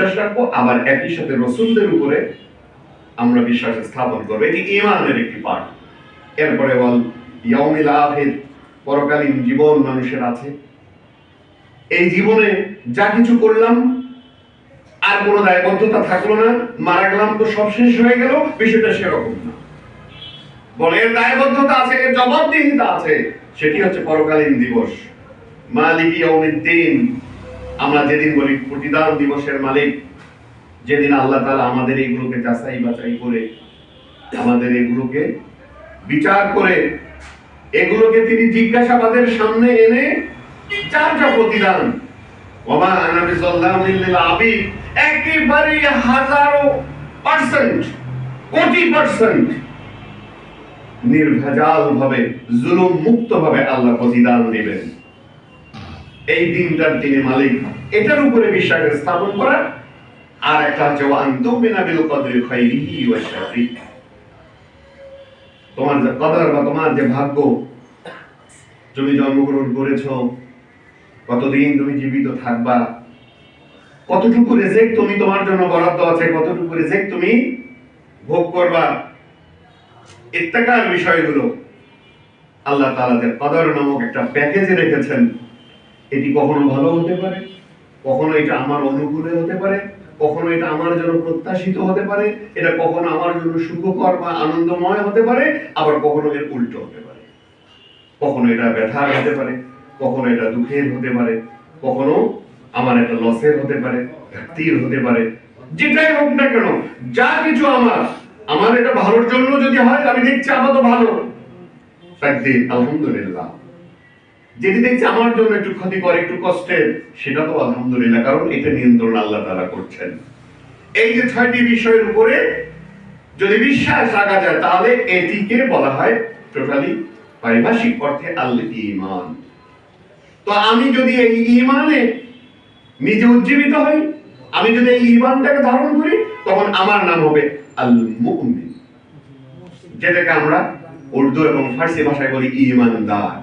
বিশ্বাস রাখব, আবার একই সাথে রসুলদের উপরে আমরা বিশ্বাস স্থাপন করব। এটি ইমানের একটি পার্ট এরপরে বল, ইয়াউমিল আখির, পরকালীন জীবন মানুষের আছে। এই জীবনে যা কিছু করলাম, আর কোনো দায়বদ্ধতা থাকল না, মারা গেলাম তো সব শেষ হয়ে গেল, বিষয়টা সেরকম না। বলে, এর দায়বদ্ধতা আছে, এর জবাবদিহিতা আছে, সেটি হচ্ছে পরকালীন দিবস। মালিক ইয়াউমিদ্দিন আমরা যেদিন বলি প্রতিদান দিবসের মালিক, যেদিন আল্লাহ তালা আমাদের এইগুলোকে যাচাই বাছাই করে আমাদের এগুলোকে বিচার করে, এগুলোকে তিনি জিজ্ঞাসাবাদের সামনে এনে যার যা প্রতিদান। ওমা আনা বিসাল্লামিন লিল আবিদ, একেবারে হাজারো পার্সেন্ট, কোটি পার্সেন্ট নির্ভেজাল ভাবে, জুলুম মুক্ত ভাবে আল্লাহ প্রতিদান দিবেন। এই দিনটার তিনি মালিক, এটার উপরে বিশ্বাস স্থাপন করা, আর একটা হচ্ছে আন্তমিনা বিল কদরি খাইরিহি ওয়া তোমার যে কদর বা তোমার যে ভাগ্য, তুমি জন্মগ্রহণ করেছ, কতদিন তুমি জীবিত থাকবা, কতটুকু রেজেক্ট তুমি তোমার জন্য বরাদ্দ আছে, কতটুকু রেজেক্ট তুমি ভোগ করবা, ইত্তাকার বিষয়গুলো আল্লাহ যে কদর নামক একটা প্যাকেজে রেখেছেন। এটি কখনো ভালো হতে পারে, কখনো এটা আমার অনুকূলে হতে পারে, কখনো এটা আমার জন্য প্রত্যাশিত হতে পারে, এটা কখনো আমার জন্য সুখকর বা আনন্দময় হতে পারে, আবার কখনো এর উল্টো হতে পারে। কখনো এটা ব্যথার হতে পারে, কখনো এটা দুঃখের হতে পারে, কখনো আমার একটা লসের হতে পারে, ঘাটতির হতে পারে, যেটাই হোক না কেন, যা কিছু আমার আমার এটা ভালোর জন্য যদি হয়, আমি দেখছি আমার তো ভালো। আলহামদুলিল্লাহ। যেটি দেখছি আমার জন্য একটু ক্ষতিকর, একটু কষ্টের, সেটা তো আলহামদুলিল্লাহ, কারণ এটা নিয়ন্ত্রণ আল্লাহ তারা করছেন। এই যে ছয়টি বিষয়ের উপরে যদি বিশ্বাস রাখা যায়, তাহলে এটিকে বলা হয় টোটালি পারিভাষিক অর্থে আল ইমান তো আমি যদি এই ইমানে নিজে উজ্জীবিত হই, আমি যদি এই ইমানটাকে ধারণ করি, তখন আমার নাম হবে আল মুমিন। যেটাকে আমরা উর্দু এবং ফার্সি ভাষায় বলি ইমানদার